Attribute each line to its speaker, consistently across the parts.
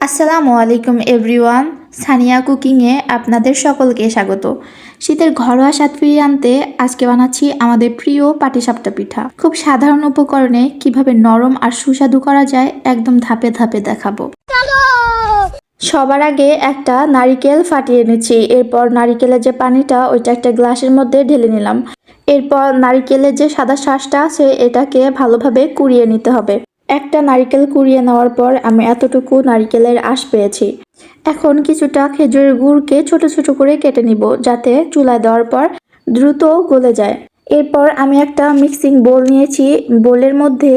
Speaker 1: আসসালামু আলাইকুম এভরিওয়ান, সানিয়া কুকিংয়ে আপনাদের সকলকে স্বাগত। শীতের ঘরোয়া স্বাদ ফিরিয়ে আনতে আজকে বানাচ্ছি আমাদের প্রিয় পাটিসাপটা পিঠা। খুব সাধারণ উপকরণে কীভাবে নরম আর সুস্বাদু করা যায় একদম ধাপে ধাপে দেখাবো। সবার আগে একটা নারিকেল ফাটিয়ে নিচ্ছি। এরপর নারিকেলের যে পানিটা, ওইটা একটা গ্লাসের মধ্যে ঢেলে নিলাম। এরপর নারিকেলের যে সাদা শ্বাসটা আছে, এটাকে ভালোভাবে কুড়িয়ে নিতে হবে। একটা নারিকেল কুড়িয়ে নেওয়ার পর আমি এতটুকু নারিকেলের আঁশ পেয়েছি। এখন কিছুটা খেজুরের গুড়কে ছোট ছোট করে কেটে নিব যাতে চুলায় দেওয়ার পর দ্রুত গলে যায়। এরপর আমি একটা মিক্সিং বোল নিয়েছি। বোলের মধ্যে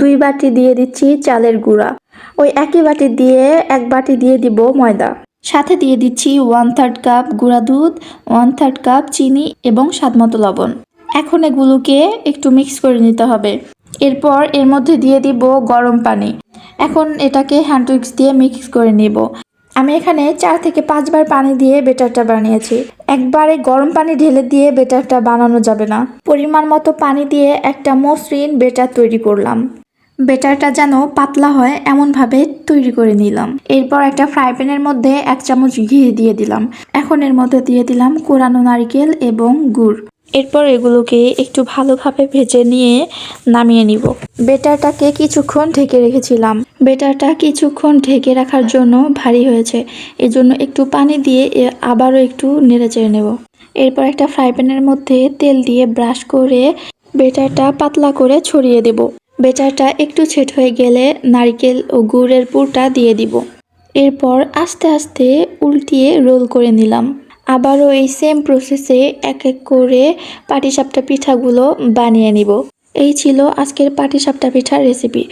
Speaker 1: দুই বাটি দিয়ে দিচ্ছি চালের গুঁড়া। ওই একই বাটি দিয়ে এক বাটি দিয়ে দিব ময়দা। সাথে দিয়ে দিচ্ছি ওয়ান থার্ড কাপ গুঁড়া দুধ ওয়ান থার্ড কাপ চিনি এবং স্বাদমতো লবণ। এখন এগুলোকে একটু মিক্স করে নিতে হবে। এরপর এর মধ্যে দিয়ে দিব গরম পানি। এখন এটাকে হ্যান্ড উইক্স দিয়ে মিক্স করে নিব। আমি এখানে চার থেকে পাঁচবার পানি দিয়ে বেটারটা বানিয়েছি। একবারে গরম পানি ঢেলে দিয়ে বেটারটা বানানো যাবে না। পরিমাণ মতো পানি দিয়ে একটা মসৃণ বেটার তৈরি করলাম। বেটারটা যেন পাতলা হয়, এমনভাবে তৈরি করে নিলাম। এরপর একটা ফ্রাই প্যানের মধ্যে এক চামচ ঘি দিয়ে দিলাম। এখন এর মধ্যে দিয়ে দিলাম কোরানো নারকেল এবং গুড়। এরপর এগুলোকে একটু ভালোভাবে ভেজে নিয়ে নামিয়ে নিব। বেটারটাকে কিছুক্ষণ ঢেকে রেখেছিলাম। বেটারটা কিছুক্ষণ ঢেকে রাখার জন্য ভারী হয়েছে। এজন্য একটু পানি দিয়ে আবারও একটু নেড়ে চেড়ে নেব। এরপর একটা ফ্রাই প্যানের মধ্যে তেল দিয়ে ব্রাশ করে বেটারটা পাতলা করে ছড়িয়ে দেব। বেটারটা একটু ছেট হয়ে গেলে নারকেল ও গুড়ের পুরটা দিয়ে দিব। এরপর আস্তে আস্তে উল্টিয়ে রোল করে নিলাম। আবারও এই সেম প্রসেসে এক এক করে পাটিসাপটা পিঠাগুলো বানিয়ে নিব। এই ছিল আজকের পাটিসাপটা পিঠার রেসিপি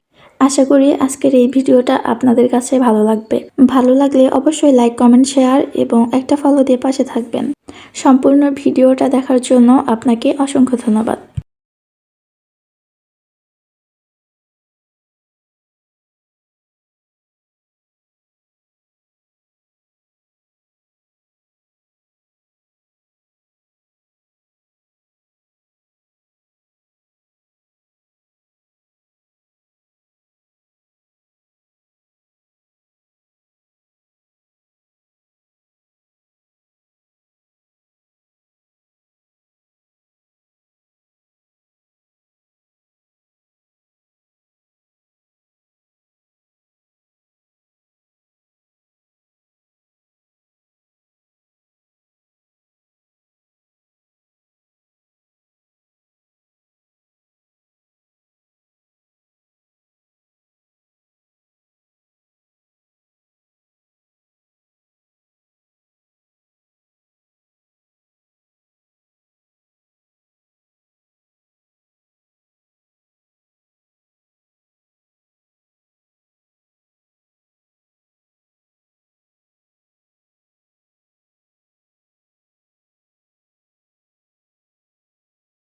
Speaker 1: আশা করি আজকের এই ভিডিওটা আপনাদের কাছে ভালো লাগবে। ভালো লাগলে অবশ্যই লাইক কমেন্ট শেয়ার এবং একটা ফলো দিয়ে পাশে থাকবেন। সম্পূর্ণ ভিডিওটা দেখার জন্য আপনাকে অসংখ্য ধন্যবাদ।